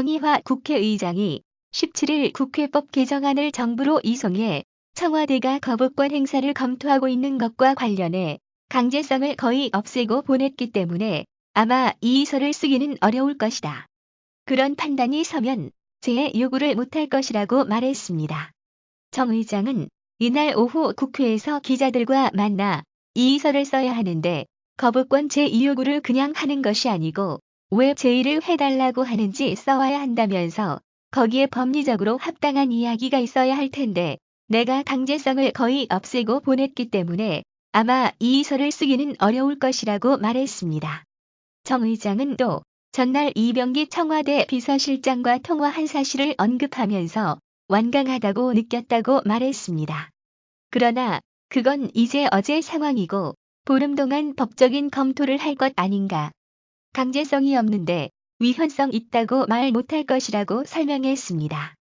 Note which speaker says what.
Speaker 1: 정의화 국회의장이 17일 국회법 개정안을 정부로 이송해 청와대가 거부권 행사를 검토하고 있는 것과 관련해 강제성을 거의 없애고 보냈기 때문에 아마 이의서를 쓰기는 어려울 것이다. 그런 판단이 서면 제 요구를 못할 것이라고 말했습니다. 정 의장은 이날 오후 국회에서 기자들과 만나 이의서를 써야 하는데 거부권 제2 요구를 그냥 하는 것이 아니고 왜 제의를 해달라고 하는지 써와야 한다면서 거기에 법리적으로 합당한 이야기가 있어야 할 텐데 내가 강제성을 거의 없애고 보냈기 때문에 아마 이의서를 쓰기는 어려울 것이라고 말했습니다. 정 의장은 또 전날 이병기 청와대 비서실장과 통화한 사실을 언급하면서 완강하다고 느꼈다고 말했습니다. 그러나 그건 이제 어제 상황이고 보름 동안 법적인 검토를 할 것 아닌가. 강제성이 없는데 위헌성 있다고 말 못할 것이라고 설명했습니다.